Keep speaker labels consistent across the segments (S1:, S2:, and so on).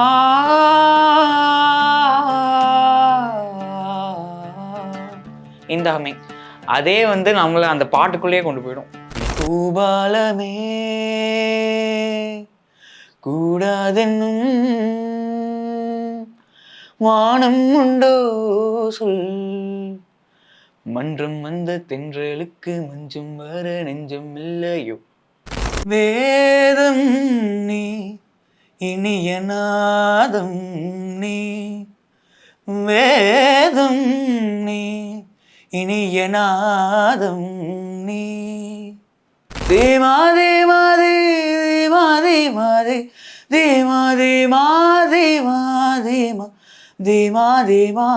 S1: ஆ. இந்த ஹம்மிங் அதே வந்து நம்மளை அந்த பாட்டுக்குள்ளேயே கொண்டு போயிடும். பூபாலமே கூடாதென்னும் வானம் உண்டோ சொல். மன்றம் வந்த தென்றலுக்கு மஞ்சும் வர நெஞ்சம் இல்லையோ? வேதம் நீ இனிய நாதம் நீ வேதம் நீ இனிய நாதம் நீ தேமா தேமா தேமா தேமா தே தேமா தேமா தேமா தேமா தேமா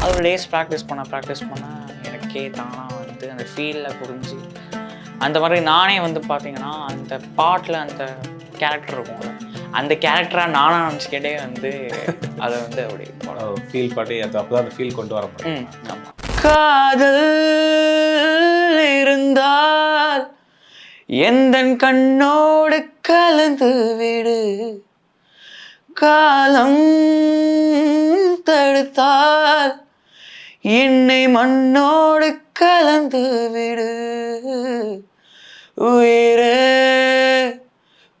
S1: அது லேஸ் ப்ராக்டிஸ் பண்ண ப்ராக்டிஸ் பண்ண எனக்கே தானாக வந்து அந்த ஃபீலில் புரிஞ்சு அந்த மாதிரி நானே வந்து பார்த்தீங்கன்னா அந்த பாட்டில் அந்த கேரக்டர் இருக்கும்ல. அந்த கேரக்டராக நானாக நினச்சிக்கிட்டே வந்து அதை வந்து அப்படி போட
S2: ஃபீல் பாட்டி அது அப்போ அந்த ஃபீல் கொண்டு வர முடியும்.
S1: காதல் இருந்தால் எந்த கண்ணோடு கலந்து விடு. காலம் தடுத்தால் என்னை மண்ணோடு கலந்து விடு. உயிரே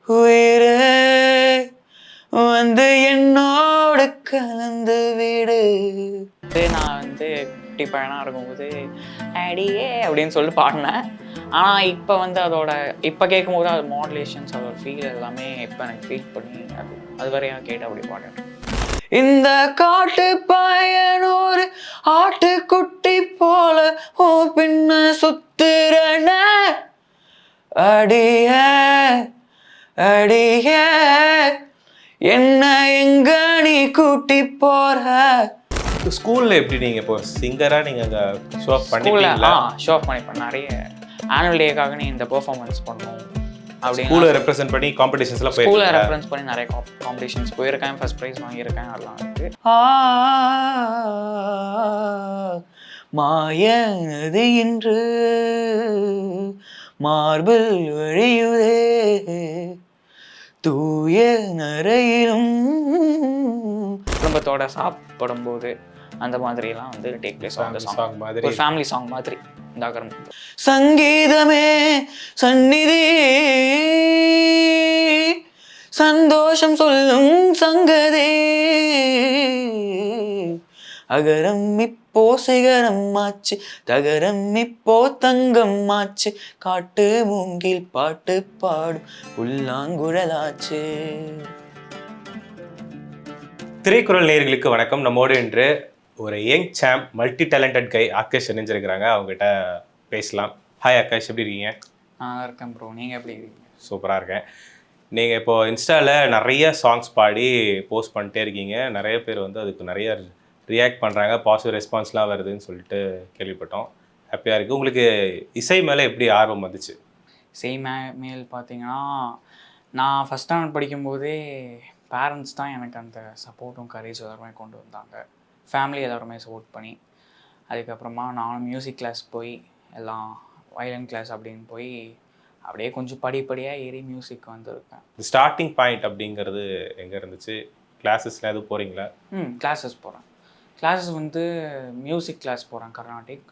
S1: உயிரே வந்து என்னோடு கலந்து விடு. நான் வந்து குட்டி பையனாக இருக்கும்போது அடியே அப்படின்னு சொல்லிட்டு பாடினேன். ஆனால் இப்போ வந்து அதோட இப்போ கேட்கும்போது அது மாடுலேஷன்ஸ் அதோட ஃபீல் எல்லாமே இப்போ எனக்கு ஃபீல் பண்ணி அது அது வரையா கேட்டு அப்படி பாடுறேன் இந்த காட்டு பயனோரு ஆட்டுக்குட்டி போல ஓ பின்ன சுத்துறன அடிய அடிய என்ன எங்க நீ கூட்டி போற?
S2: ஸ்கூல்ல எப்படி நீங்க இப்போ சிங்கரா நீங்க அங்க ஷோ
S1: ஸ்கூல்ல
S2: பண்ணிட்டீங்களா?
S1: ஷோ ஆஃப் பண்ணிப்பேன் நிறைய ஆனுவல் டேக்காக நீ இந்த பெர்ஃபார்மன்ஸ் பண்ணணும் அப்படின்னு
S2: ஸ்கூலை ரெப்ரசென்ட் பண்ணி காம்படிஷன்ஸ்லாம்
S1: ஸ்கூலை
S2: போயிருக்கீங்களா?
S1: ரெஃபரன்ஸ் பண்ணி நிறைய காம்படிஷன்ஸ் போயிருக்கேன். ஃபர்ஸ்ட் ப்ரைஸ் வாங்கியிருக்கேன். அதெல்லாம் இருக்கு. மாயது இன்று மார்பில் வழியுதே. தூய நரையிலும். குடும்பத்தோட சாப்பிடும்போது அந்த மாதிரிலாம் வந்து take place on song
S2: song மாதிரி.
S1: ஒரு ஃபேமிலி சாங் மாதிரி இந்தாக்கரம் சங்கீதமே சந்நிதி. சந்தோஷம் சொல்லும் சங்கதே. அகரம் இப்போ சிகரம் ஆச்சு. தகரம் இப்போ தங்கம் ஆச்சு. காட்டு மூங்கில் பாட்டு பாடும். புல்லாங்குழலாச்சு
S2: திரைக்குறள் நேயர்களுக்கு வணக்கம். நம்மோடு இன்று ஒரு young champ multi talented guy Akash இணைஞ்சிருக்கிறாங்க. அவங்ககிட்ட பேசலாம். ஹாய் ஆகாஷ் எப்படி இருக்கீங்க?
S1: நான் இருக்கேன் ப்ரோ நீங்கள் எப்படி இருக்கீங்க?
S2: சூப்பராக இருக்கேன். நீங்கள் இப்போ இன்ஸ்டாவில் நிறைய சாங்ஸ் பாடி போஸ்ட் பண்ணிட்டே இருக்கீங்க. நிறைய பேர் வந்து அதுக்கு நிறைய ரியாக்ட் பண்ணுறாங்க பாசிட்டிவ் ரெஸ்பான்ஸ்லாம் வருதுன்னு சொல்லிட்டு கேள்விப்பட்டோம். ஹாப்பியாக இருக்குது உங்களுக்கு இசை மேலே எப்படி ஆர்வம் வந்துச்சு?
S1: சேம் மேல் பார்த்தீங்கன்னா நான் ஃபஸ்ட் ஸ்டாண்டர்ட் படிக்கும்போதே பேரண்ட்ஸ் தான் எனக்கு அந்த சப்போர்ட்டும் கரேஜ் எல்லாருமே கொண்டு வந்தாங்க. ஃபேமிலி எல்லாருமே சப்போர்ட் பண்ணி. அதுக்கப்புறமா நானும் மியூசிக் கிளாஸ் போய் எல்லாம் வயலன் கிளாஸ் அப்படின்னு போய் அப்படியே கொஞ்சம் படிப்படியாக ஏறி மியூசிக் வந்திருக்கேன்.
S2: ஸ்டார்டிங் பாயிண்ட் அப்படிங்கிறது எங்கே இருந்துச்சு? கிளாஸஸ்லாம் எதுவும் போகிறீங்களா
S1: ம் கிளாஸஸ் போகிறேன் கிளாஸஸ் வந்து மியூசிக் கிளாஸ் போகிறேன் கர்நாடிக்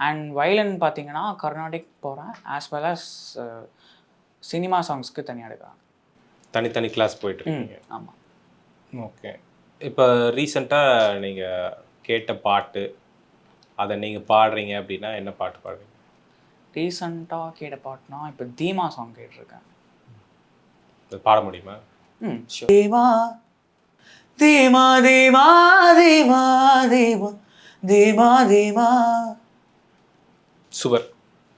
S1: அண்ட் வயலன் பார்த்தீங்கன்னா கர்நாடிக் போகிறேன் ஆஸ் வெல் அஸ் சினிமா சாங்ஸ்க்கு தனியாக எடுக்கிறேன்.
S2: தனித்தனி கிளாஸ்
S1: ம்
S2: போயிட்டுருக்கீங்க
S1: ஆமாம்
S2: ஓகே இப்போ ரீசெண்டாக நீங்கள் கேட்ட பாட்டு அதை நீங்கள் பாடுறீங்க அப்படின்னா என்ன பாட்டு பாடுறீங்க
S1: ரீசண்டாக கேட்ட பாட்டுனா இப்போ தீமா சாங் கேட்டிருக்கேன்.
S2: அது பாட முடியுமா?
S1: ம் தீமா தீமா தீமா தீமா தீமா தீமா தீமா.
S2: சூப்பர்.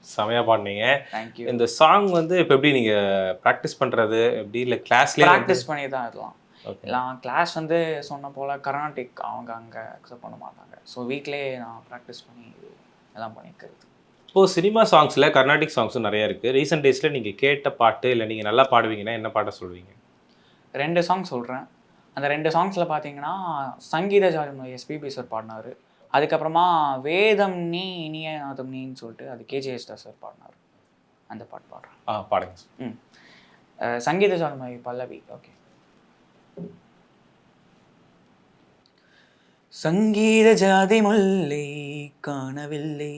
S2: செமையாக பாடினீங்க.
S1: தேங்க்யூ
S2: இந்த சாங் வந்து இப்போ எப்படி நீங்கள் ப்ராக்டிஸ் பண்ணுறது எப்படி இல்லை கிளாஸ்லேயே
S1: ப்ராக்டிஸ் பண்ணி தான் இதெல்லாம்.
S2: ஓகே
S1: எல்லாம் கிளாஸ் வந்து சொன்ன போல் கர்நாடிக் அவங்க அங்கே அக்செப்ட் பண்ண மாட்டாங்க. ஸோ வீட்லேயே நான் ப்ராக்டிஸ் பண்ணி எல்லாம் பண்ணிக்கிறது.
S2: இப்போது சினிமா சாங்ஸில் கர்நாடிக் சாங்ஸும் நிறைய இருக்குது ரீசெண்ட் டேஸில் நீங்கள் கேட்ட பாட்டு இல்லை நீங்கள் நல்லா பாடுவீங்கன்னா என்ன பாட்டை சொல்வீங்க
S1: ரெண்டு சாங் சொல்கிறேன் அந்த ரெண்டு சாங்ஸில் பார்த்தீங்கன்னா சங்கீத ஜாதி எஸ்பிபி சார் பாடினார். அதுக்கப்புறமா வேதம் நீ இனிய நாதம் நீன்னு சொல்லிட்டு அது கேஜிஎஸ் சார் பாடினார். அந்த பாட்டு பாடுறேன்.
S2: ஆ பாடுங்க
S1: ம். சங்கீத ஜாதி பல்லவி. ஓகே. சங்கீத ஜாதி முல்லை காணவில்லை.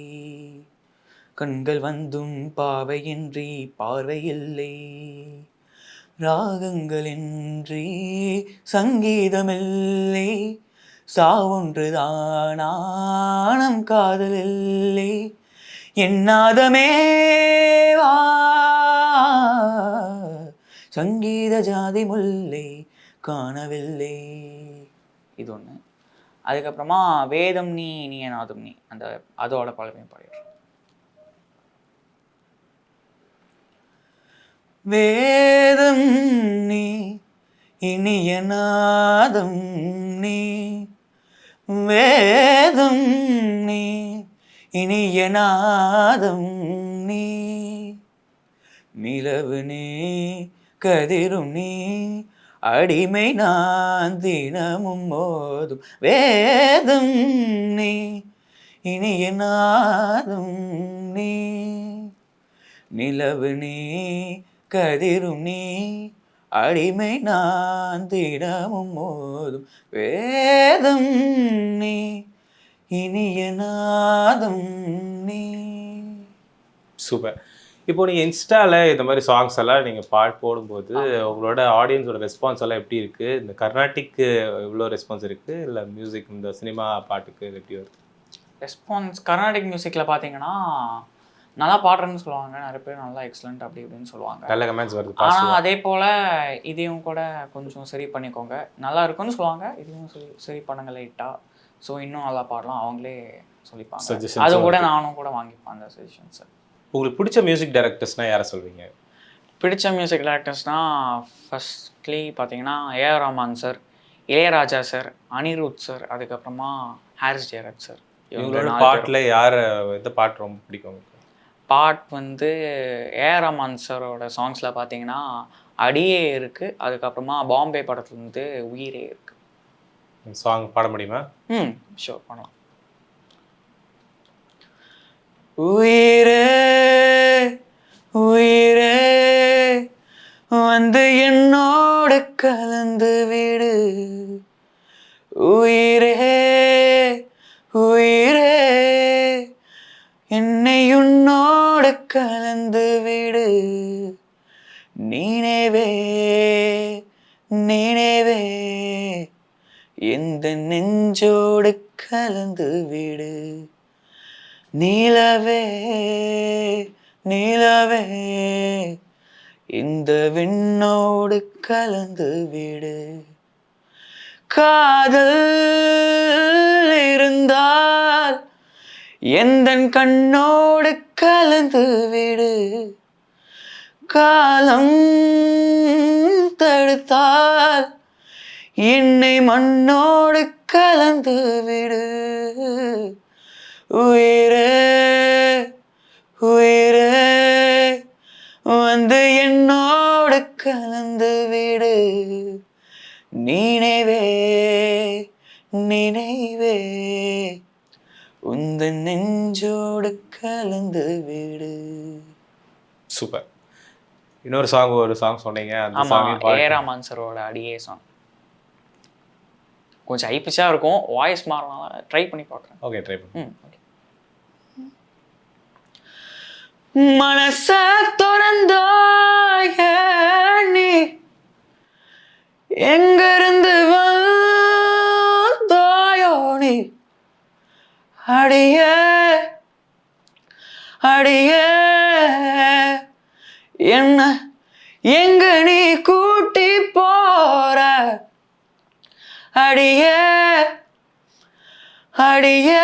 S1: கண்கள் வந்தும் பாவையின்றி பார்வையில்லை. ராகங்களின்றி சங்கீதமில்லை. சாவொன்றுதானானம் காதலில்லை. என்னாதமே வா. சங்கீத ஜாதி முல்லை காணவில்லை. இது ஒன்று அதுக்கப்புறமா வேதம் நீ நீ நாதம் நீ. அந்த அதோட பழமையும் பாடிடுறோம். வேதம் நீ இனிய நாதம் நீ. வேதம் நீ இனிய நாதம் நீ. நிலவு நீ கதிரும் நீ அடிமை நான் தினமும் போதும் வேதம் நீ இனிய நாதம் நீ. நிலவு நீ கதிரும் நீ அடிமை நான் தினமும் மோதும் வேதம் நீ இனிய நாதம் நீ.
S2: சூப்பர். இப்போ நீங்கள் இன்ஸ்டால இந்த மாதிரி சாங்ஸ் எல்லாம் நீங்கள் பாட் போடும்போது உங்களோட ஆடியன்ஸோட ரெஸ்பான்ஸ் எல்லாம் எப்படி இருக்கு? இந்த கர்நாடிக்கு எவ்வளோ ரெஸ்பான்ஸ் இருக்கு? இல்லை மியூசிக் இந்த சினிமா பாட்டுக்கு எப்படி வருது?
S1: ரெஸ்பான்ஸ் கர்நாடிக் மியூசிக்கில் பார்த்தீங்கன்னா நல்லா பாடுறேன்னு சொல்லுவாங்க. நிறைய பேர் நல்லா எக்ஸலண்ட் அப்படி இப்படின்னு சொல்லுவாங்க.
S2: நல்ல கமெண்ட்ஸ் வருது
S1: ஆனால் அதே போல் இதையும் கூட கொஞ்சம் சரி பண்ணிக்கோங்க. நல்லா இருக்குன்னு சொல்லுவாங்க. இதையும் சரி சரி பண்ணுங்க லைட்டாக ஸோ இன்னும் நல்லா பாடலாம். அவங்களே சொல்லிப்பாங்க. அது கூட நானும் கூட வாங்கிப்பேன் அந்த சஜஷன்ஸை
S2: உங்களுக்கு பிடிச்ச மியூசிக் டைரக்டர்ஸ்னா யாரை சொல்வீங்க
S1: பிடிச்ச மியூசிக் டேரக்டர்ஸ்னால் ஃபஸ்ட்லி பார்த்தீங்கன்னா A R Rahman sir Ilaiyaraaja sir Anirudh sir அதுக்கப்புறமா ஹாரிஸ் ஜெயராஜ் சார்
S2: இவங்களோட பாட்டில் யார் எந்த பாட்டு ரொம்ப பிடிக்கும் உங்களுக்கு?
S1: பாட் வந்து ஏஆர் ரஹ்மான் சாரோட சாங்ஸில் பார்த்தீங்கன்னா அடியே இருக்குது அதுக்கப்புறமா பாம்பே படத்துலேருந்து உயிரே இருக்குது
S2: சாங் பாட முடியுமா?
S1: ம் ஷோர் பண்ணலாம் உயிரே உயிரே வந்து என்னோடு கலந்து விடு. உயிரே உயிரே. என்னை உன்னோடு கலந்து விடு. நீனேவே நீனேவே எந்த நெஞ்சோடு கலந்து விடு. நீலவே நீலவே இந்த விண்ணோடு கலந்து விடு. காதல் இருந்தால் எந்த கண்ணோடு கலந்து விடு. காலம் தடுத்தால் என்னை மண்ணோடு கலந்து விடு. உயிரே உயிரே வந்து என்னோடு கலந்து விடு. நினைவே நினைவே. உந்த நெஞ்சோடு கலந்து விடு.
S2: சூப்பர். இன்னொரு சாங் ஒரு சாங் சொன்னீங்க. அந்த
S1: ஆமா ஏராமான் சரோட அடியே சாங் கொஞ்சம் ஐப்பிச்சா இருக்கும். வாய்ஸ் மாறினால ட்ரை பண்ணி பார்க்குறேன்
S2: ஓகே ட்ரை பண்ணு.
S1: மனச திறந்தாய நீ? எங்கிருந்து வந்தாயோ நீ அடிய அடிய. என்ன எங்க நீ கூட்டி போற? அடிய அடிய.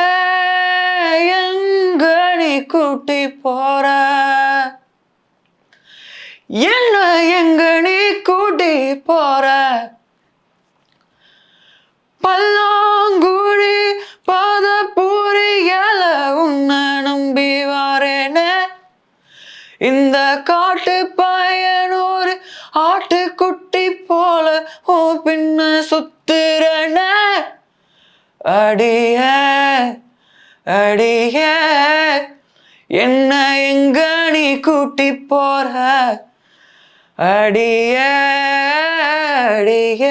S1: எங்க நீ கூட்டி போற? என்ன எங்க நீ கூட்டி போற? பல்லாங்குழி பாத புரியல உன்னை நம்பி வாரேனே இந்த காட்டு பயனூர் ஆட்டுக்குட்டி போல ஓ பின்ன சுத்துறன? அடிய அடிய என்ன எங்க நீ கூட்டி போற? அடிய அடிய.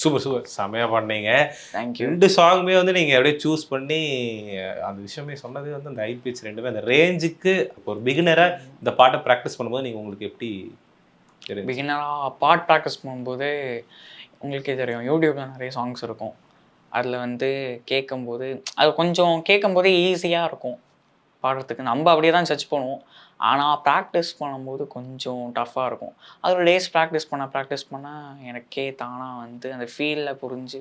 S2: Super super. செமையாக பண்ணீங்க.
S3: தேங்க்யூ
S2: ரெண்டு சாங்குமே வந்து நீங்கள் அப்படியே சூஸ் பண்ணி அந்த விஷயமே சொன்னது வந்து அந்த ஐபிஎச் ரெண்டுமே அந்த ரேஞ்சுக்கு ஒரு பிகினராக இந்த பாட்டை ப்ராக்டிஸ் பண்ணும்போது நீங்கள் உங்களுக்கு எப்படி தெரியும்?
S1: பிகினராக பாட் ப்ராக்டிஸ் பண்ணும்போது உங்களுக்கே தெரியும். யூடியூப்பில் நிறைய சாங்ஸ் இருக்கும். அதில் வந்து கேட்கும்போது அது கொஞ்சம் கேட்கும்போதே ஈஸியாக இருக்கும். பாடுறதுக்கு. நம்ம அப்படியே தான் சர்ச் பண்ணுவோம். ஆனால் ப்ராக்டிஸ் பண்ணும்போது கொஞ்சம் டஃப்பாக இருக்கும். அதில் டேஸ் ப்ராக்டிஸ் பண்ண ப்ராக்டிஸ் பண்ண எனக்கே தானாக வந்து அந்த ஃபீலில் புரிஞ்சு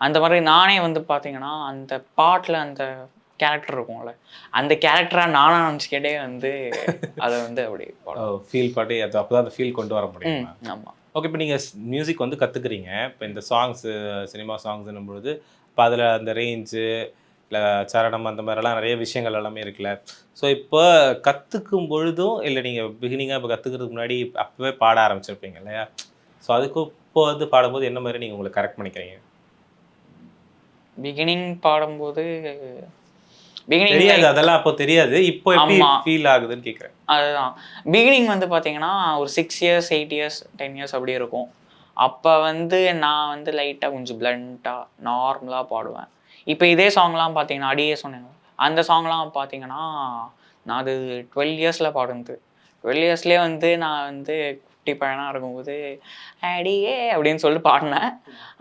S1: அந்த மாதிரி நானே வந்து பார்த்தீங்கன்னா அந்த பாட்டில் அந்த கேரக்டர் இருக்கும்ல அந்த கேரக்டராக நானாக நினச்சிக்கிட்டே வந்து அதை வந்து அப்படி
S2: ஃபீல் பாட்டு அது அப்போ தான் அந்த ஃபீல் கொண்டு வர முடியும்?
S1: ஆமாம்
S2: ஓகே இப்போ நீங்கள் மியூசிக் வந்து கற்றுக்குறீங்க இப்போ இந்த சாங்ஸு சினிமா சாங்ஸ்னும் பொழுது இப்போ அதில் அந்த ரேஞ்சு இல்லை சரணம் அந்த மாதிரிலாம் நிறைய விஷயங்கள் எல்லாமே இருக்குல்ல. ஸோ இப்போ கற்றுக்கும் பொழுதும் இல்லை நீங்கள் பிகினிங்காக இப்போ கற்றுக்கிறதுக்கு முன்னாடி அப்போவே பாட ஆரம்பிச்சிருப்பீங்க இல்லையா? ஸோ அதுக்கு இப்போ வந்து பாடும்போது என்ன மாதிரி நீங்கள் உங்களை கரெக்ட் பண்ணிக்கிறீங்க?
S1: பிகினிங் பாடும்போது பிகினிங்
S2: தெரியாது அதெல்லாம் அப்போ தெரியாது. இப்போ எப்படி. ஃபீல் ஆகுதுன்னு கேட்குறேன்
S1: அதுதான். பிகினிங் வந்து பார்த்தீங்கன்னா ஒரு six years eight years ten years அப்படி இருக்கும். அப்போ வந்து நான் வந்து லைட்டாக கொஞ்சம் பிளண்ட்டாக நார்மலாக பாடுவேன். இப்போ இதே சாங்லாம் பார்த்தீங்கன்னா அடியே சொன்னேன். அந்த சாங்லாம் பார்த்தீங்கன்னா நான் அது டுவெல் இயர்ஸில் பாடுனது. டுவெல் இயர்ஸ்லேயே வந்து நான் வந்து குட்டி பையனாக இருக்கும்போது அடியே அப்படின்னு சொல்லிட்டு பாடினேன்.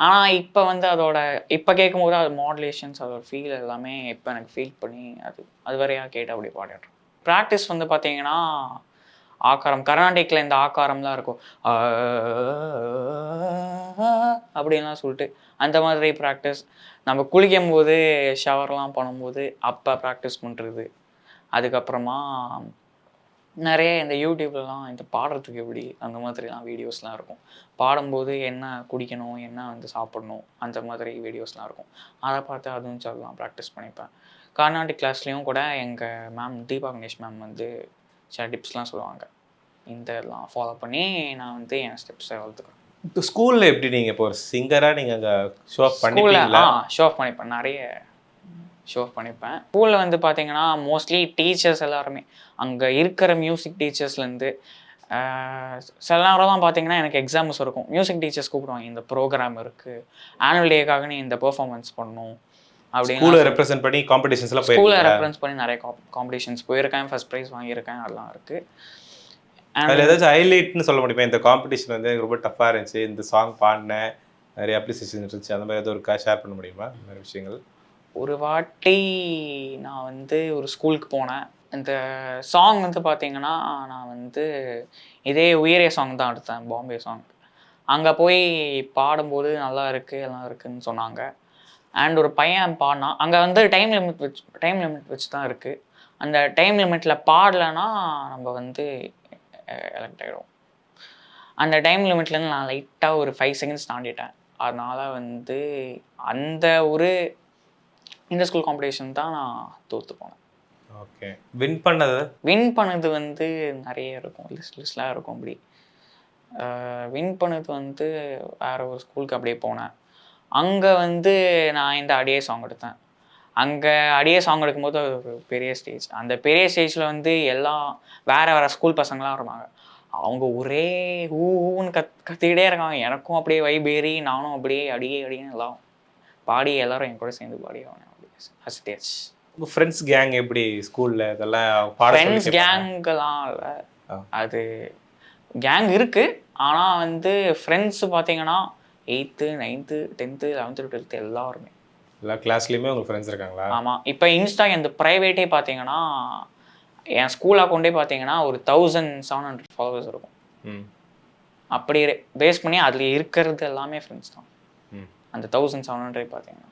S1: ஆனால் இப்போ வந்து அதோட இப்போ கேட்கும்போது அது மாடுலேஷன்ஸ் அதோட ஃபீல் எல்லாமே இப்போ எனக்கு ஃபீல் பண்ணி அது அது வரையாக கேட்டு அப்படி பாடிடுறேன் ப்ராக்டிஸ் வந்து பார்த்தீங்கன்னா ஆக்காரம் கர்நாடிக்கில் இந்த ஆக்காரம்லாம் இருக்கும். அப்படின்லாம் சொல்லிட்டு அந்த மாதிரி ப்ராக்டிஸ் நம்ம குளிக்கும் போது ஷவர்லாம் பண்ணும்போது அப்போ ப்ராக்டிஸ் பண்ணுறது அதுக்கப்புறமா நிறைய இந்த யூடியூப்லலாம் இந்த பாடுறதுக்கு எப்படி அந்த மாதிரிலாம் வீடியோஸ்லாம் இருக்கும். பாடும்போது என்ன குடிக்கணும் என்ன வந்து சாப்பிடணும் அந்த மாதிரி வீடியோஸ்லாம் இருக்கும். அதை பார்த்து அதுவும் சொல்லலாம் ப்ராக்டிஸ் பண்ணிப்பேன். கர்நாடிக் கிளாஸ்லேயும் கூட எங்கள் மேம் தீபா கணேஷ் மேம் வந்து சில டிப்ஸ்லாம் சொல்லுவாங்க. இந்த இதெல்லாம் ஃபாலோ பண்ணி நான் வந்து என் ஸ்டெப்ஸை வளர்த்துக்கிறேன்
S2: இப்போ ஸ்கூலில் எப்படி நீங்கள் இப்போ ஒரு சிங்கராக நீங்கள் அங்கே ஷோ
S1: ஸ்கூலில்
S2: பண்ணிப்பீங்களா?
S1: ஆ ஷோ ஆஃப் பண்ணிப்பேன். நிறைய ஷோ ஆஃப் பண்ணிப்பேன். ஸ்கூலில் வந்து பார்த்தீங்கன்னா மோஸ்ட்லி டீச்சர்ஸ் எல்லாருமே. அங்கே இருக்கிற மியூசிக் டீச்சர்ஸ்லேருந்து சில நேரம்லாம் பார்த்தீங்கன்னா எனக்கு எக்ஸாம்ஸ் இருக்கும். மியூசிக் டீச்சர்ஸ் கூப்பிடுவாங்க. இந்த ப்ரோக்ராம் இருக்குது ஆனுவல் டேக்காக நீ இந்த பெர்ஃபார்மன்ஸ் பண்ணணும்.
S2: ஸ்கூலை ரெப்ரசென்ட் பண்ணி காம்படிஷன்ஸ்லாம்
S1: ஸ்கூலில்
S2: போயிருக்கீங்க
S1: ரெஃபரன்ஸ் பண்ணி நிறைய காம்படிஷன்ஸ் போயிருக்கேன். ஃபர்ஸ்ட் ப்ரைஸ் வாங்கியிருக்கேன். அதெல்லாம் இருக்குது
S2: அதில் ஏதாச்சும் ஹைலைட்னு சொல்ல முடியுமா? இந்த காம்படிஷன் வந்து ரொம்ப டஃப்பாக இருந்துச்சு. இந்த சாங் பாடினேன். நிறைய அப்ரிசியேஷன் இருந்துச்சு. அந்த மாதிரி ஏதோ இருக்கா? ஷேர் பண்ண முடியுமா? இந்த மாதிரி விஷயங்கள்?
S1: ஒரு வாட்டி நான் வந்து ஒரு ஸ்கூலுக்கு போனேன். இந்த சாங் வந்து பார்த்தீங்கன்னா நான் வந்து இதே உயரிய சாங் தான் எடுத்தேன். பாம்பே சாங் அங்கே போய் பாடும்போது நல்லா இருக்குது எல்லாம் இருக்குன்னு சொன்னாங்க. அண்ட் ஒரு பையன் பாடினான் அங்கே வந்து டைம் லிமிட் வச்சு டைம் லிமிட் வச்சு தான் இருக்குது அந்த டைம் லிமிட்டில் பாடலைன்னா நம்ம வந்து எலக்ட் ஆகிடும் அந்த டைம் லிமிட்லேருந்து நான் லைட்டாக ஒரு ஃபைவ் செகண்ட்ஸ் தாண்டிட்டேன். அதனால் வந்து அந்த ஒரு இந்த ஸ்கூல் காம்படிஷன் தான் நான் தோற்று போனேன்.
S2: ஓகே வின் பண்ணது?
S1: வின் பண்ணது வந்து நிறைய இருக்கும். லிஸ்ட் லிஸ்ட்லாம் இருக்கும் அப்படி. வின் பண்ணது வந்து வேற ஒரு ஸ்கூலுக்கு அப்படியே போனேன். அங்கே வந்து நான் இந்த அடியே சாங் எடுத்தேன். அங்கே அடியே சாங் எடுக்கும்போது ஒரு பெரிய ஸ்டேஜ் அந்த பெரிய ஸ்டேஜில் வந்து எல்லாம் வேற வேற ஸ்கூல் பசங்களாம் இருந்தாங்க அவங்க ஒரே ஊன்னு கத் கத்திக்கிட்டே இருக்காங்க. எனக்கும் அப்படியே வைபேறி நானும் அப்படியே அடியே அடியே எல்லாம் பாடி எல்லாரும் என் கூட சேர்ந்து பாடி அவனை அப்படியே ஹஸ்டேஜ்
S2: உங்கள் ஃப்ரெண்ட்ஸ் கேங் எப்படி ஸ்கூலில் இதெல்லாம்
S1: ஃப்ரெண்ட்ஸ்? கேங்கெல்லாம் இல்லை. அது கேங் இருக்கு. ஆனால் வந்து ஃப்ரெண்ட்ஸ் பார்த்தீங்கன்னா eighth ninth tenth eleventh twelfth எல்லாருமே.
S2: எல்லா கிளாஸ்லேயுமே உங்கள் ஃப்ரெண்ட்ஸ் இருக்காங்களா?
S1: ஆமாம் இப்போ இன்ஸ்டா இந்த ப்ரைவேட்டே பார்த்தீங்கன்னா என் ஸ்கூல் அக்கௌண்ட்டே பார்த்தீங்கன்னா ஒரு தௌசண்ட் செவன் ஹண்ட்ரட் ஃபாலோவர்ஸ் இருக்கும்.
S2: ம்.
S1: அப்படி பேஸ் பண்ணி அதில் இருக்கிறது எல்லாமே ஃப்ரெண்ட்ஸ் தான்.
S2: ம்.
S1: அந்த தௌசண்ட் செவன் ஹண்ட்ரட் பார்த்தீங்கன்னா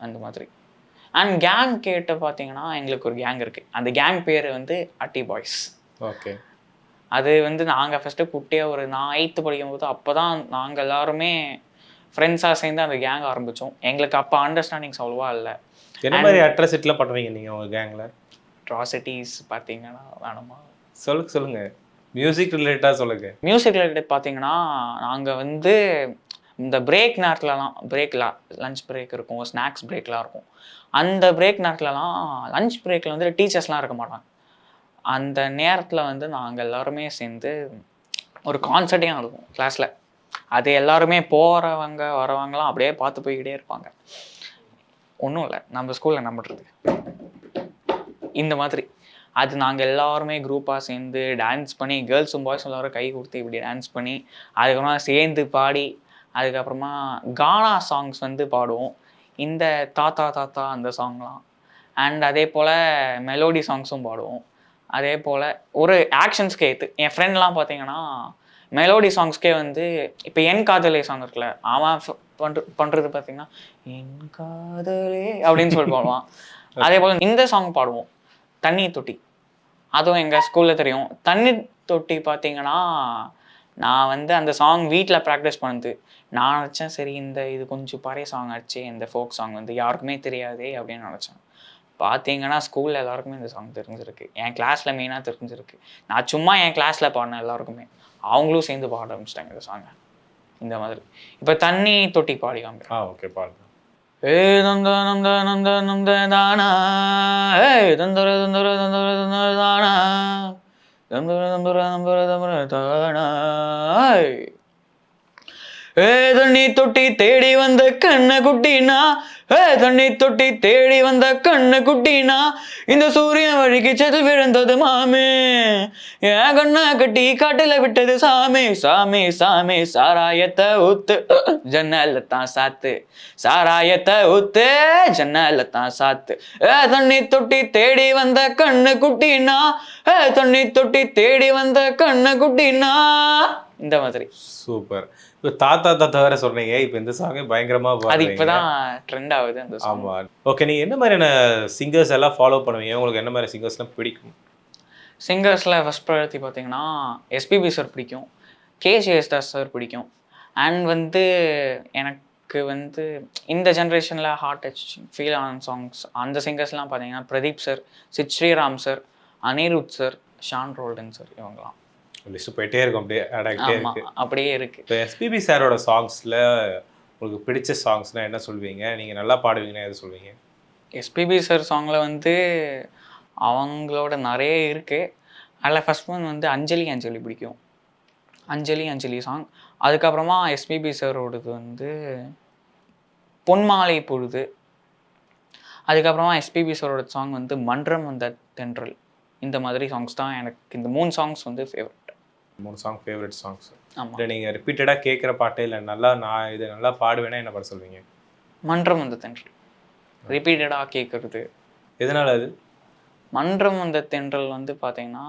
S1: அந்த மாதிரி. அண்ட் கேங் கேட்ட பார்த்தீங்கன்னா எங்களுக்கு ஒரு கேங் இருக்குது அந்த கேங் பேர் வந்து அட்டி பாய்ஸ்
S2: ஓகே.
S1: அது வந்து நாங்கள் ஃபஸ்ட்டு குட்டியாக ஒரு நான் எயித்து படிக்கும்போது அப்போ தான் நாங்கள் எல்லாருமே ஃப்ரெண்ட்ஸாக சேர்ந்து அந்த கேங் ஆரம்பித்தோம் எங்களுக்கு அப்போ அண்டர்ஸ்டாண்டிங்ஸ் அவ்வளோவா இல்லை.
S2: என்ன மாதிரி அட்ரஸிட்டிலாம் பண்ணுவீங்க நீங்கள் உங்கள் கேங்கில்
S1: அட்ராசிட்டிஸ் பார்த்தீங்கன்னா வேணுமா?
S2: சொல்லுங்க சொல்லுங்க. மியூசிக் ரிலேட்டடாக சொல்லுங்க.
S1: மியூசிக் ரிலேட்டட் பார்த்தீங்கன்னா நாங்கள் வந்து இந்த பிரேக் நேரத்துலலாம் பிரேக்ல லஞ்ச் பிரேக் இருக்கும் ஸ்நாக்ஸ் பிரேக்லாம் இருக்கும். அந்த பிரேக் நேரத்துலலாம் லஞ்ச் பிரேக்கில் வந்து டீச்சர்ஸ்லாம் இருக்க மாட்டாங்க. அந்த நேரத்தில் வந்து நாங்கள் எல்லாருமே சேர்ந்து ஒரு கான்சர்ட்டே நடக்கும் கிளாஸில் அது எல்லாருமே போகிறவங்க வரவங்களாம் அப்படியே பார்த்து போய்கிட்டே இருப்பாங்க. ஒன்றும் இல்லை நம்ம ஸ்கூலில் நம்புறது இந்த மாதிரி. அது நாங்கள் எல்லாருமே குரூப்பாக சேர்ந்து டான்ஸ் பண்ணி கேர்ள்ஸும் பாய்ஸும் எல்லாரும் கை கொடுத்து இப்படி டான்ஸ் பண்ணி அதுக்கப்புறமா சேர்ந்து பாடி அதுக்கப்புறமா கானா சாங்ஸ் வந்து பாடுவோம். இந்த தாத்தா தாத்தா அந்த சாங்லாம் அண்ட் அதே போல் மெலோடி சாங்ஸும் பாடுவோம். அதே போல் ஒரு ஆக்ஷன்ஸ்க்கு ஏற்று என் ஃப்ரெண்ட்லாம் பார்த்தீங்கன்னா மெலோடி சாங்ஸ்க்கே வந்து இப்போ என் காதலே சாங் இருக்குல்ல அவன் பண்ற பண்ணுறது பார்த்தீங்கன்னா என் காதலே அப்படின்னு சொல்லி பாடுவான். அதே போல் இந்த சாங் பாடுவோம். தண்ணி தொட்டி. அதுவும் எங்கள் ஸ்கூலில் தெரியும். தண்ணி தொட்டி பார்த்தீங்கன்னா நான் வந்து அந்த சாங் வீட்டில் ப்ராக்டிஸ் பண்ணது. நான் நினச்சேன் சரி இந்த இது கொஞ்சம் பழைய சாங் ஆச்சு இந்த ஃபோக் சாங் வந்து யாருக்குமே தெரியாதே அப்படின்னு நினச்சேன். பார்த்தீங்கன்னா ஸ்கூலில் எல்லாருக்குமே இந்த சாங் தெரிஞ்சிருக்கு என் கிளாஸில் மெயினாக தெரிஞ்சிருக்கு நான் சும்மா என் கிளாஸில் பாடினேன் எல்லாருக்குமே அவங்களும் சேர்ந்து பாட ஆரம்பிச்சிட்டாங்க இந்த சாங்கை இந்த மாதிரி இப்போ தண்ணி தொட்டி பாடி காமிக்கிறேன்
S2: ஆ ஓகே பாருங்க
S1: ஏ நந்த நந்த நந்த நந்த தானா ஏ தந்தர தந்தர தந்தர தந்தர தானா தந்தர தந்தர தந்தர தந்தர தானா. ஏ தண்ணி தொட்டி தேடி வந்த கண்ண குட்டினா தண்ணி தொட்டி தேடி வந்த கண்ணு குட்டினா இந்த சூரியன் வழிக்கு செதில் விழுந்தது மாமே. என் கண்ணை கட்டி காட்டுல விட்டது சாமி. சாமி சாமி சாராயத்தை ஊத்து. ஜன்னல தான் சாத்து. சாராயத்தை ஊத்து ஜன்னல தான் சாத்து. ஏ தண்ணி தொட்டி தேடி வந்த கண்ணு குட்டினா தண்ணி தொட்டி தேடி வந்த கண்ணு குட்டினா. இந்த மாதிரி.
S2: சூப்பர். இப்போ தாத்தா தாத்தா வேற சொன்னீங்க. இப்போ இந்த சாங்கே பயங்கரமா
S1: அது இப்பதான் ட்ரெண்ட் ஆகுது அந்த.
S2: ஆமா. ஓகே நீங்க என்ன மாதிரியான சிங்கர்ஸ் எல்லாம் ஃபாலோ பண்ணுவீங்க? உங்களுக்கு என்ன மாதிரி சிங்கர்ஸ்லாம் பிடிக்கும்?
S1: சிங்கர்ஸில் ஃபஸ்ட் ப்ரையாரிட்டி பார்த்தீங்கன்னா எஸ்பிபி சார் பிடிக்கும். கேசி தாஸ் சார் பிடிக்கும். அண்ட் வந்து எனக்கு வந்து இந்த ஜென்ரேஷனில் heart touch feel on songs அந்த சிங்கர்ஸ்லாம் பார்த்தீங்கன்னா Pradeep sir Sid Sriram sir Anirudh sir Sean Roldan sir இவங்கலாம்.
S2: லிஸ்ட் போயிட்டே இருக்கும் அப்படியே ஆட் ஆகிட்டே
S1: ஆமாம்
S2: இருக்கு.
S1: அப்படியே இருக்கு.
S2: இப்போ எஸ்பிபி சாரோட சாங்ஸ்ல உங்களுக்கு பிடிச்ச சாங்ஸ்னா என்ன சொல்வீங்க நீங்க நல்லா பாடுவீங்கன்னா எது சொல்வீங்க
S1: எஸ்பிபி சார் சாங்கில் வந்து அவங்களோட நிறைய இருக்குது அதில் ஃபஸ்ட் ஒன் வந்து அஞ்சலி அஞ்சலி பிடிக்கும். அஞ்சலி அஞ்சலி சாங் அதுக்கப்புறமா எஸ்பிபி சாரோடது வந்து பொன்மாலை பொழுது. அதுக்கப்புறமா எஸ்பிபி சாரோட சாங் வந்து மன்றம் வந்த தென்றல். இந்த மாதிரி சாங்ஸ் தான் எனக்கு இந்த மூணு சாங்ஸ் வந்து ஃபேவரட்
S2: மூணு சாங் ஃபேவரட் சாங்ஸ்
S1: ஆமாம்
S2: இல்லை நீங்க ரிப்பீட்டடா கேட்குற பாட்டு இல்லை. நல்லா நான் இது நல்லா பாடுவேன்னா என்ன பாட சொல்வீங்க?
S1: மன்றம் வந்த தென்றல். ரிப்பீட்டடாக கேட்குறது.
S2: எதனால அது?
S1: மன்றம் வந்த தென்றல் வந்து பார்த்தீங்கன்னா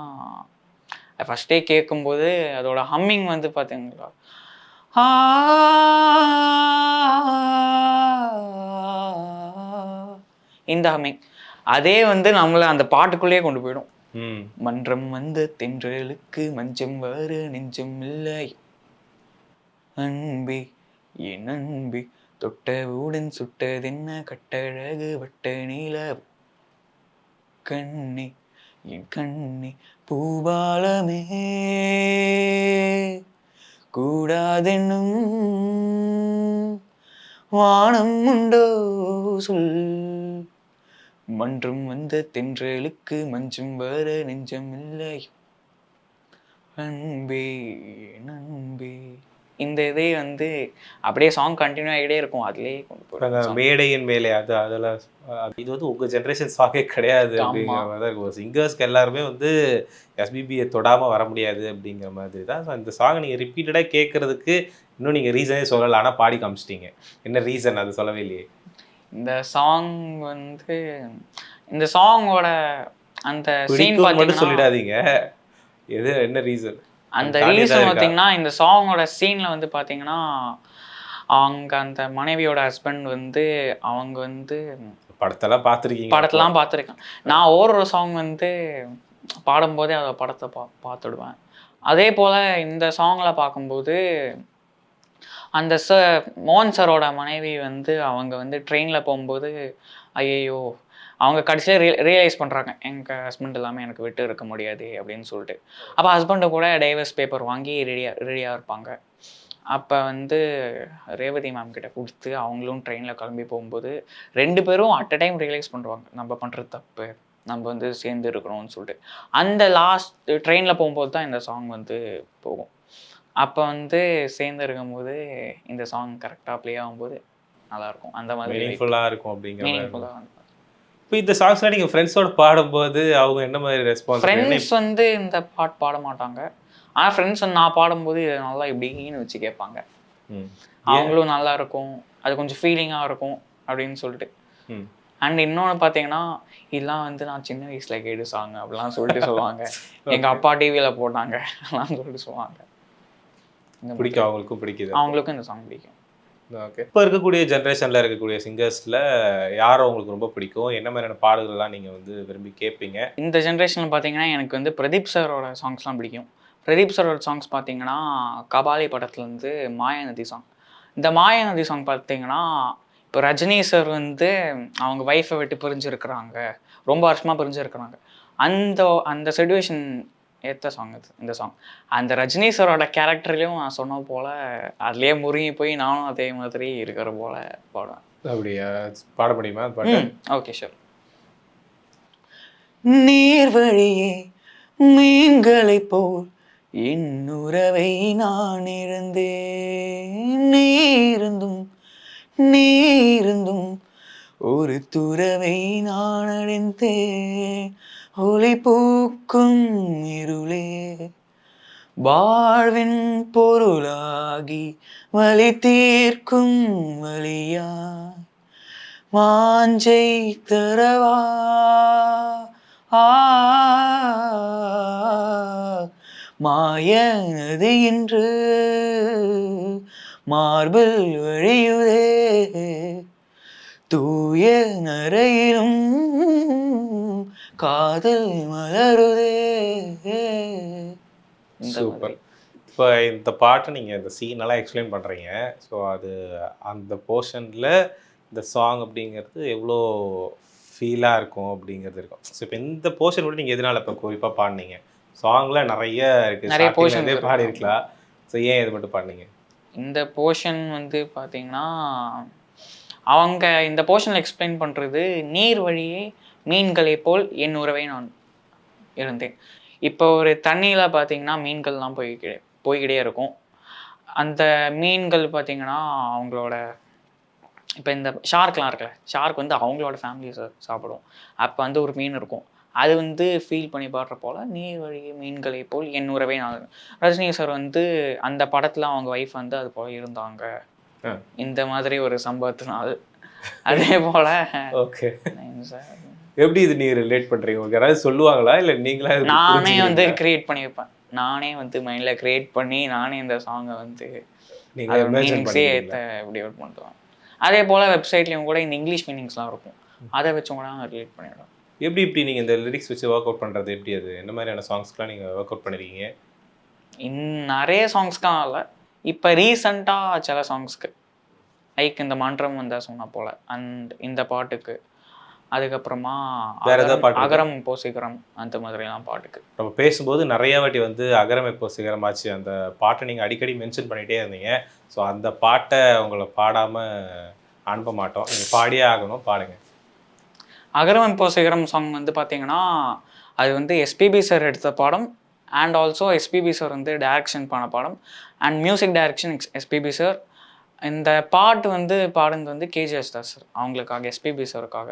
S1: ஃபஸ்ட்டே கேட்கும்போது அதோட ஹம்மிங் வந்து பார்த்தீங்களா இந்த ஹம்மிங் அதே வந்து நம்மளை அந்த பாட்டுக்குள்ளேயே கொண்டு போயிடும். மன்றம் வந்த தென்றலுக்கு மஞ்சம் வர நெஞ்சம் இல்லை. அன்பே என் அன்பே தொட்டவுடன் சுட்டதென்ன கட்டழகு வட்ட நீல? கண்ணே என் கண்ணே பூபாலமே கூடாதென்னும் வானம் உண்டோ? சொல். மன்றம் வந்த தென்றலுக்கு மஞ்சும் வர நெஞ்சம் இல்லை. அன்பே நண்பே இந்த இதே வந்து அப்படியே சாங் கண்டினியூ ஆகிட்டே இருக்கும். அதுலயே கொண்டு போயிடும்
S2: மேடையின் மேலே அது அதெல்லாம் அது- இது வந்து உங்க ஜென்ரேஷன் சாங்கே கிடையாது. அப்படிங்கிற மாதிரி தான் இருக்கும். சிங்கர்ஸ்க்கு எல்லாருமே வந்து எஸ்பிபியை தொடாம வர முடியாது அப்படிங்கிற மாதிரி தான். இந்த சாங் நீங்க ரிப்பீட்டடா கேட்கறதுக்கு இன்னும் நீங்க ரீசனே சொல்லல. ஆனா பாடி காமிச்சிட்டீங்க. என்ன ரீசன் அது சொல்லவே இல்லையே.
S1: இந்த சாங் வந்து இந்த சாங்கோட அந்த சீன் பார்த்தீங்கன்னா
S2: சொல்லிடாதீங்க. எது என்ன ரீசன்
S1: அந்த ரீசன்? பார்த்தீங்கன்னா இந்த சாங்கோட சீனில் வந்து பார்த்தீங்கன்னா அவங்க அந்த மனைவியோட ஹஸ்பண்ட் வந்து அவங்க வந்து
S2: படத்தெல்லாம் பார்த்துருக்கீங்க
S1: படத்தெல்லாம் பார்த்துருக்கேன். நான் ஓடுற சாங் வந்து பாடும்போதே அதை படத்தை பா பார்த்துடுவேன். அதே போல் இந்த சாங்கில் பார்க்கும்போது அந்த ச மோகன் சரோட மனைவி வந்து அவங்க வந்து ட்ரெயினில் போகும்போது ஐயையோ அவங்க கடைசியில் ரியல் ரியலைஸ் பண்ணுறாங்க எங்கள் ஹஸ்பண்ட் இல்லாமல் எனக்கு விட்டு இருக்க முடியாது அப்படின்னு சொல்லிட்டு. அப்போ ஹஸ்பண்டை கூட டைவர்ஸ் பேப்பர் வாங்கி ரெடியாக ரெடியாக இருப்பாங்க. அப்போ வந்து ரேவதி மேம் கிட்ட கொடுத்து அவங்களும் ட்ரெயினில் கிளம்பி போகும்போது ரெண்டு பேரும் அட் அ டைம் ரியலைஸ் பண்ணுவாங்க நம்ம பண்ணுறது தப்பு நம்ம வந்து சேர்ந்து இருக்கிறோம்னு சொல்லிட்டு. அந்த லாஸ்ட் ட்ரெயினில் போகும்போது தான் இந்த சாங் வந்து போகும். அப்போ வந்து சேர்ந்து இருக்கும்போது இந்த சாங் கரெக்டாக ப்ளே ஆகும்போது நல்லாயிருக்கும். அந்த மாதிரி
S2: மீனிங்ஃபுல்லாக இருக்கும் அப்படிங்கிற
S1: மீனிங்ஃபுல்லாக
S2: இப்போ இந்த சாங்ஸ்லாம் நீங்கள் ஃப்ரெண்ட்ஸோட பாடும்போது அவங்க என்ன மாதிரி ரெஸ்பான்ஸ்
S1: ஃப்ரெண்ட்ஸ் வந்து இந்த பாட்டு பாட மாட்டாங்க. ஆனால் ஃப்ரெண்ட்ஸ் வந்து நான் பாடும்போது நல்லா இப்படின்னு வச்சு கேட்பாங்க. அவங்களும் நல்லா இருக்கும் அது கொஞ்சம் ஃபீலிங்காக இருக்கும் அப்படின்னு சொல்லிட்டு. அண்ட் இன்னொன்று பார்த்தீங்கன்னா இதெல்லாம் வந்து நான் சின்ன வயசுல கேட்டு சாங் அப்படிலாம் சொல்லிட்டு சொல்லுவாங்க. எங்க அப்பா டிவியில் போட்டாங்க. அப்படிலாம் சொல்லிட்டு சொல்லுவாங்க.
S2: பிடிக்கும் அவங்களுக்கும் பிடிக்குது.
S1: அவங்களுக்கும் இந்த சாங் பிடிக்கும்.
S2: ஓகே. இப்போ இருக்கக்கூடிய ஜென்ரேஷனில் இருக்கக்கூடிய சிங்கர்ஸில் யாரை உங்களுக்கு ரொம்ப பிடிக்கும்? என்ன மாதிரியான பாடல்கள்லாம் நீங்கள் வந்து விரும்பி கேட்பீங்க?
S1: இந்த ஜென்ரேஷனில் பார்த்தீங்கன்னா எனக்கு வந்து பிரதீப் சாரோட சாங்ஸ்லாம் பிடிக்கும். பிரதீப் சாரோட சாங்ஸ் பார்த்தீங்கன்னா கபாலி படத்துலேருந்து மாயாநதி சாங் இந்த மாயாநதி சாங் பார்த்தீங்கன்னா இப்போ ரஜினி சார் வந்து அவங்க ஒய்ஃபை விட்டு பிரிஞ்சிருக்கிறாங்க. ரொம்ப வருஷமாக பிரிஞ்சிருக்கிறாங்க. அந்த அந்த சுச்சுவேஷன் ஏற்ற சாங் இது இந்த சாங் அந்த ரஜினி சாரோட கேரக்டர்லேயும் நான் சொன்ன போல் அதுலேயே முருகி போய் நானும் அதே மாதிரி இருக்கிற போல பாடுவேன்.
S2: அப்படியா? பாட முடியுமா
S1: ஓகே ஷூர்
S3: நீர் வழியே மீன்களைப் போல் என் உறவை நான் இருந்தேன். நீருந்தும் நீருந்தும் ஒரு துறவை நான் அடைந்தேன். ஒளி பூக்கும் இருளே வாழ்வின் பொருளாகி வழி தீர்க்கும் வழியா மாஞ்சை தரவா ஆ இன்று மார்பில் வழியுதே தூய நரையிலும் காதல் மலருதே.
S2: சூப்பர். இப்போ இந்த பாட்டை நீங்கள் இந்த சீனெல்லாம் எக்ஸ்பிளைன் பண்ணுறீங்க ஸோ அது அந்த போர்ஷனில் இந்த சாங் அப்படிங்கிறது எவ்வளோ ஃபீலாக இருக்கும் அப்படிங்கிறது இருக்கும். ஸோ இப்போ இந்த போர்ஷன் கூட நீங்கள் எதனால இப்போ குறிப்பாக பாடினீங்க? சாங்கில் நிறைய இருக்குது
S1: நிறைய portions
S2: நிறைய
S1: இருக்கு.
S2: பாடியிருக்கலாம். ஸோ ஏன் இது மட்டும் பாடினீங்க?
S1: இந்த போர்ஷன் வந்து பார்த்தீங்கன்னா அவங்க இந்த போர்ஷனில் எக்ஸ்பிளைன் பண்ணுறது நீர் வழியே மீன்களை போல் என் உறவை நான் இருந்தேன் இப்போ ஒரு தண்ணியில் பார்த்தீங்கன்னா மீன்கள்லாம் போய்கிட்டே போய்கிட்டே இருக்கும். அந்த மீன்கள் பார்த்தீங்கன்னா அவங்களோட இப்போ இந்த ஷார்க்லாம் இருக்குல்ல ஷார்க் வந்து அவங்களோட ஃபேமிலி சாப்பிடும். அப்போ வந்து ஒரு மீன் இருக்கும். அது வந்து ஃபீல் பண்ணி பாடுற போல் நீர் வழியே மீன்களை போல் என் உறவை நான் ரஜினி சார் வந்து அந்த படத்தில் அவங்க ஒய்ஃப் வந்து அது போல இருந்தாங்க. இந்த மாதிரி ஒரு சம்பவத்தினால். அதே போல
S2: ஓகே.
S1: சார்
S2: எப்படி இது நீங்கள் ரிலேட் பண்ணுறீங்க உங்களுக்கு யாராவது சொல்லுவாங்களா? இல்லை நீங்களா
S1: நானே வந்து? கிரியேட் பண்ணியிருப்பேன் நானே வந்து மைண்டில் கிரியேட் பண்ணி நானே இந்த சாங்கை வந்து
S2: நீங்க
S1: அதோட
S2: imagine
S1: மீனிங்ஸே இப்படி அவுட் பண்ணுவேன் அதே போல் வெப்சைட்லேயும் கூட இந்த இங்கிலீஷ் மீனிங்ஸ்லாம் இருக்கும். அதை வச்சும் கூட ரிலேட் பண்ணிடுவேன்.
S2: எப்படி இப்படி நீங்கள் இந்த லிரிக்ஸ் வச்சு ஒர்க் அவுட் பண்ணுறது எப்படி அது? என்ன மாதிரியான சாங்ஸ்க்குலாம் நீங்கள் ஒர்க் அவுட் பண்ணிருக்கீங்க?
S1: இன் நிறைய சாங்ஸ்க்காக இல்லை. இப்போ ரீசண்டாக சில சாங்ஸ்க்கு லைக் இந்த மன்றம் வந்த சொன்ன போல. அண்ட் இந்த பாட்டுக்கு. அதுக்கப்புறமா அகரம்-? அகரம் போசிகரம் அந்த மாதிரிலாம் பாட்டுக்கு.
S2: நம்ம பேசும்போது நிறைய வாட்டி வந்து அகரம் எப்போ சிகரமாச்சு அந்த பாட்டை நீங்கள் அடிக்கடி மென்ஷன் பண்ணிகிட்டே இருந்தீங்க. ஸோ அந்த பாட்டை உங்களை பாடாமல் அனுப்ப மாட்டோம். நீங்கள் பாடியே ஆகணும். பாடுங்க.
S1: அகரம் போசிகரம் சாங் வந்து பார்த்தீங்கன்னா அது வந்து எஸ்பிபி சார் எடுத்த பாடம். அண்ட் ஆல்சோ எஸ்பிபி சார் வந்து டைரக்ஷன் பண்ண பாடம். And music direction SPB sir இந்த பாட்டு வந்து பாடுனது வந்து K G S Das sir அவங்களுக்காக எஸ்பிபி சாருக்காக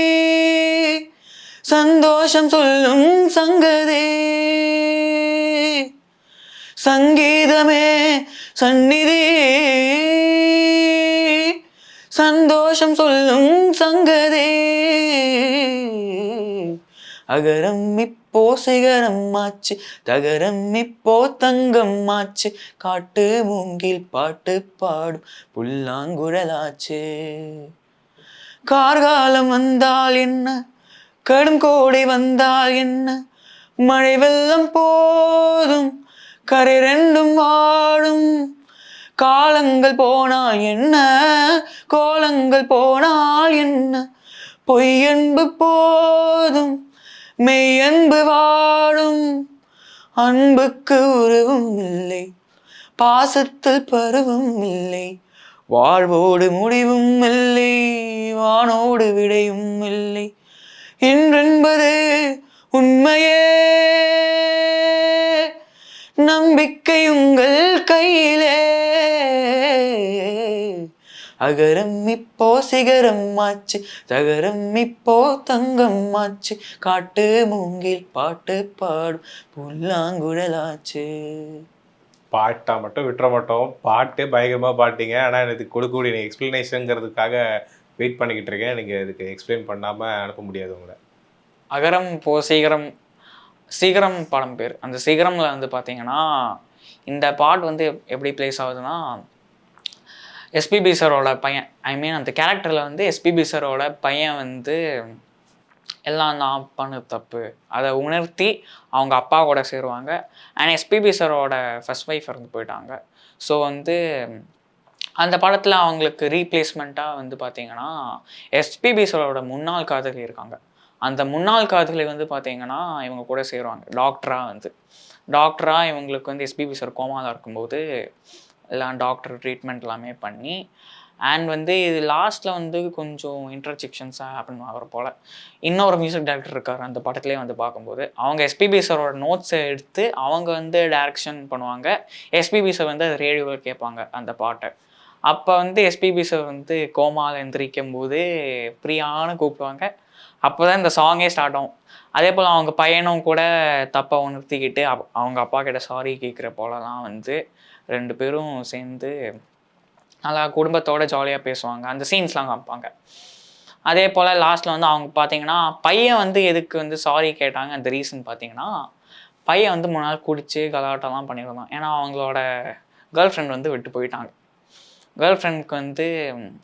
S3: சந்தோஷம் சொல்லும் சங்கதே. சங்கீதமே சந்நிதி. சந்தோஷம் சொல்லும் சங்கதே. அகரம் இப்போ சிகரம் ஆச்சு தகரம் இப்போ தங்கம் ஆச்சு காட்டு மூங்கில் பாட்டு பாடும் புல்லாங்குழலாச்சு. கார்காலம் வந்தால் என்ன கடும் கோடை வந்தால் என்ன? மழை வெள்ளம் போதும் கரை ரெண்டும் வாழும் காலங்கள் போனால் என்ன? கோலங்கள் போனால் என்ன? பொய்யன்பு போதும் மெய்யன்பு வாழும். அன்புக்கு உருவும் இல்லை பாசத்தில் பருவும் இல்லை. வாழ்வோடு முடிவும் இல்லை வானோடு விடையும் இல்லை. என்றென்பது உண்மையே. நம்பிக்கை உங்கள் கையிலே. அகரம் இப்போ சிகரம் ஆச்சு தகரம் இப்போ தங்கம் ஆச்சு. காட்டு மூங்கில் பாட்டு பாடும் புல்லாங்குழலாச்சு.
S2: பாட்டா மட்டும் விட்டுற மாட்டோம். பாட்டு பயங்கரமாக பாட்டீங்க. ஆனால் எனக்கு கொடுக்கக்கூடிய எக்ஸ்பிளனேஷனுங்கிறதுக்காக வெயிட் பண்ணிக்கிட்டு இருக்கேன். நீங்கள் இதுக்கு எக்ஸ்பிளைன் பண்ணாமல் அனுப்ப முடியாது உங்களை.
S1: அகரம் போ சீக்கிரம் சீக்கிரம் படம் பேர். அந்த சீக்கிரமில் வந்து பார்த்தீங்கன்னா இந்த பாட் வந்து எப்படி ப்ளேஸ் ஆகுதுன்னா எஸ்பிபி சாரோட பையன். ஐ மீன் அந்த கேரக்டரில் வந்து எஸ்பிபி சாரோட பையன் வந்து எல்லாம் நான் பண்ண தப்பு. அதை உணர்த்தி அவங்க அப்பா கூட சேருவாங்க. அண்ட் எஸ்பிபி சாரோட ஃபர்ஸ்ட் ஒய்ஃப் இறந்து போயிட்டாங்க. ஸோ வந்து அந்த படத்தில் அவங்களுக்கு ரீப்ளேஸ்மெண்ட்டாக வந்து பார்த்தீங்கன்னா எஸ்பிபி சாரோட முன்னாள் காதலி இருக்காங்க. அந்த முன்னாள் காதலி வந்து பார்த்தீங்கன்னா இவங்க கூட சேருவாங்க. டாக்டராக வந்து. டாக்டராக இவங்களுக்கு வந்து எஸ்பிபி சார் கோமாவில் இருக்கும்போது எல்லாம் டாக்டர் ட்ரீட்மெண்ட் எல்லாமே பண்ணி அண்ட் வந்து இது லாஸ்ட்டில் வந்து கொஞ்சம் இன்டர்செக்ஷன்ஸாக ஹேப்பன் ஆகிற போல். இன்னொரு மியூசிக் டைரக்டர் இருக்கார் அந்த படத்துலேயே வந்து பார்க்கும்போது அவங்க எஸ்பிபி சாரோட நோட்ஸை எடுத்து அவங்க வந்து டைரக்ஷன் பண்ணுவாங்க. எஸ்பிபி சார் வந்து அது ரேடியோவில் கேட்பாங்க அந்த பாட்டை. அப்போ வந்து எஸ்பிபி சார் வந்து கோமாவில் எந்திரிக்கும் போது பிரியான்னு கூப்பிடுவாங்க. அப்போ தான் இந்த சாங்கே ஸ்டார்ட் ஆகும். அதே போல் அவங்க பையனும் கூட தப்பை உணர்த்திக்கிட்டு அப் அவங்க அப்பா கிட்ட சாரி கேட்குற போலலாம் வந்து ரெண்டு பேரும் சேர்ந்து நல்லா குடும்பத்தோட ஜாலியாக பேசுவாங்க. அந்த சீன்ஸ்லாம் காமிப்பாங்க. அதே போல் லாஸ்ட்டில் வந்து அவங்க பார்த்தீங்கன்னா பையன் வந்து எதுக்கு வந்து சாரி கேட்டாங்க? அந்த ரீசன் பார்த்தீங்கன்னா பையன் வந்து மூணு நாள் குடித்து கலாட்டெல்லாம் பண்ணியிருந்தான் ஏன்னா அவங்களோட கேர்ள் ஃப்ரெண்ட் வந்து விட்டு போயிட்டாங்க. கேர்ள் ஃப்ரெண்ட்க்கு வந்து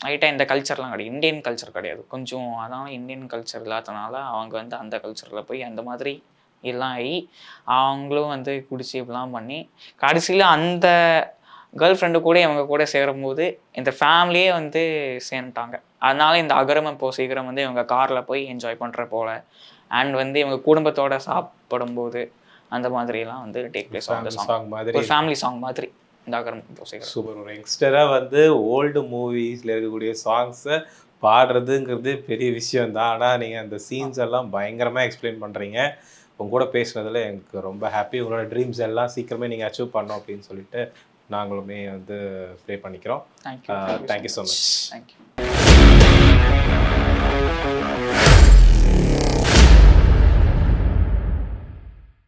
S1: லைட்டாக இந்த கல்ச்சர்லாம் கிடையாது. இந்தியன் கல்ச்சர் கிடையாது. கொஞ்சம் அதனால் இந்தியன் கல்ச்சர் இல்லாதனால அவங்க வந்து அந்த கல்ச்சரில் போய் அந்த மாதிரி எல்லாம் ஆகி அவங்களும் வந்து குடிச்சு இப்படிலாம் பண்ணி கடைசியில் அந்த கேர்ள் ஃப்ரெண்டு கூட இவங்க கூட சேரும்போது இந்த ஃபேமிலியே வந்து சேர்ந்துட்டாங்க. அதனால இந்த அகரம் இப்போ சீக்கிரம் வந்து இவங்க காரில் போய் என்ஜாய் பண்ணுற போல அண்ட் வந்து இவங்க குடும்பத்தோட சாப்பிடும்போது அந்த மாதிரிலாம் வந்து டேக் பிளேஸ் ஆகும் சாங்
S2: சாங் மாதிரி.
S1: ஒரு ஃபேமிலி சாங் மாதிரி. இதாகரம் யோசிக்கிறேன்
S2: சூப்பர் ஒரு யங்ஸ்டராக வந்து ஓல்டு மூவிஸில் இருக்கக்கூடிய சாங்ஸை பாடுறதுங்கிறது பெரிய விஷயம் தான் ஆனால் நீங்கள் அந்த சீன்ஸ் எல்லாம் பயங்கரமாக எக்ஸ்பிளைன் பண்ணுறீங்க உங்க கூட பேசுனதில் எனக்கு ரொம்ப ஹாப்பி உங்களோட ட்ரீம்ஸ் எல்லாம் சீக்கிரமே நீங்கள் அச்சீவ் பண்ணோம் அப்படின்னு சொல்லிட்டு நாங்களுமே வந்து ப்ளே பண்ணிக்கிறோம். Thank you so much
S1: thank you